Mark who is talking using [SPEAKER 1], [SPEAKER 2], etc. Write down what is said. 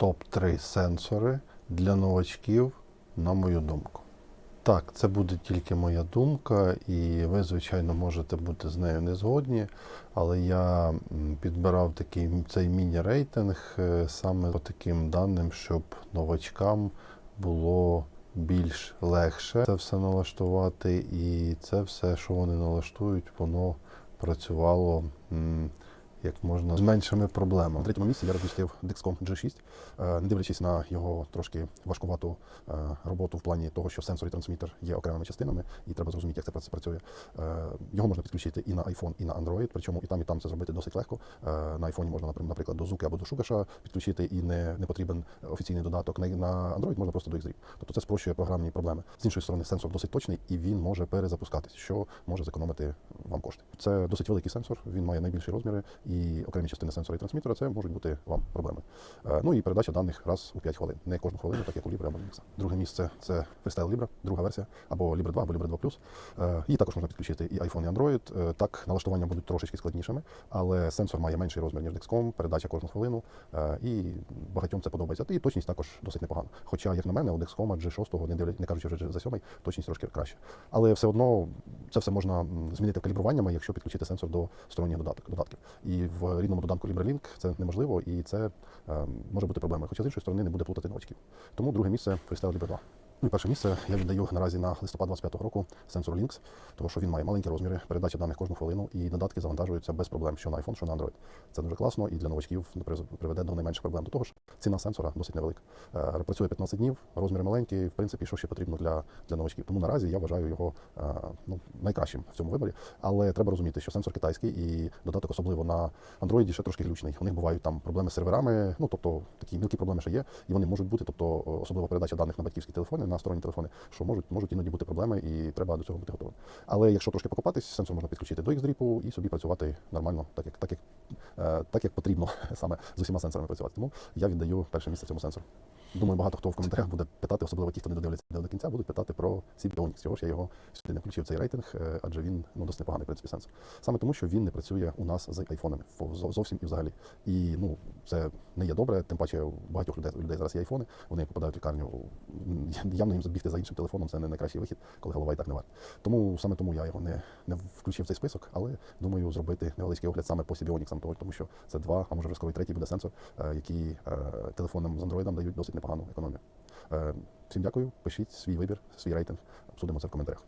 [SPEAKER 1] топ-3 сенсори для новачків, на мою думку. Так, це буде тільки моя думка, і ви, звичайно, можете бути з нею не згодні, але я підбирав такий цей міні-рейтинг е, саме по таким даним, щоб новачкам було більш легше це все налаштувати, і це все, що вони налаштують, воно працювало як можна з меншими проблемами.
[SPEAKER 2] На третьому місці я розмістив Dexcom G6, Е, не дивлячись на його трошки важкувату е, роботу в плані того, що сенсор і трансмітер є окремими частинами, і треба зрозуміти, як це прац- працює. Е, Його можна підключити і на iPhone, і на Android, причому і там, і там це зробити досить легко. На iPhone можна, наприклад, до Zuki або до Шугаша підключити, і не, не потрібен офіційний додаток. На, Android можна просто до XDRIP. Тобто це спрощує програмні проблеми. З іншої сторони, сенсор досить точний і він може перезапускатись, що може зекономити вам кошти. Це досить великий сенсор, він має найбільші розміри, і окремі частини сенсора і трансмітера це можуть бути вам проблеми. Е, Ну і передача даних раз у 5 хвилин. Не кожну хвилину, так як у Libre або Linux. Друге місце це Freestyle Libre, друга версія, або Libre 2, або Libre 2 Plus. Її також можна підключити і iPhone, і Android. Е, Так, налаштування будуть трошечки складнішими, але сенсор має менший розмір, ніж Dexcom, передача кожну хвилину, е, і багатьом це подобається. І точність також досить непогана. Хоча, як на мене, у Dexcom G6, не дивлять, не кажучи вже за 7, точність трошки краще. Але все одно це все можна змінити калібруваннями, якщо підключити сенсор до сторонніх додатків. І в рідному додатку LibreLink це неможливо, і це е, може бути проблемою. Хоча з іншої сторони не буде плутати новачків. Тому друге місце Freestyle Libre 2. Ну перше місце я віддаю наразі на листопад 25 року сенсор Lynx, тому що він має маленькі розміри, передача даних кожну хвилину, і додатки завантажуються без проблем, що на iPhone, що на Android. Це дуже класно і для новачків приведе до найменших проблем. До того ж, ціна сенсора досить невелика. Е, Працює 15 днів, розміри маленькі, в принципі, що ще потрібно для, для новачків. Тому наразі я вважаю його е, ну, найкращим в цьому виборі. Але треба розуміти, що сенсор китайський і додаток, особливо на Android, ще трошки глючний. У них бувають там проблеми з серверами, ну тобто такі мілкі проблеми ще є, і вони можуть бути, тобто особливо передача даних на батьківські телефони, на сторонні телефони, що можуть, можуть іноді бути проблеми, і треба до цього бути готовим. Але якщо трошки покопатись, сенсор можна підключити до XDRIP і собі працювати нормально, так як, так як, е, так як потрібно саме з усіма сенсорами працювати. Тому я віддаю перше місце цьому сенсору. Думаю, багато хто в коментарях буде питати, особливо ті, хто не додивляться до кінця, будуть питати про Onyx. Чого ж я його сюди не включив цей рейтинг, е, адже він ну, досить непоганий в принципі сенсор. Саме тому, що він не працює у нас з айфонами зовсім і взагалі. І ну це не є добре, тим паче у багатьох людей, людей зараз є айфони, вони попадають в лікарню. Явно їм забігти за іншим телефоном це не найкращий вихід, коли голова і так не варта. Тому саме тому я його не, не включив в цей список, але думаю зробити невеличкий огляд саме по тому- тому що це два, а може розковий третій буде сенсор, е, які е, телефонам з Android дають досить непогану економію. Е, Всім дякую, пишіть свій вибір, свій рейтинг, обсудимо це в коментарях.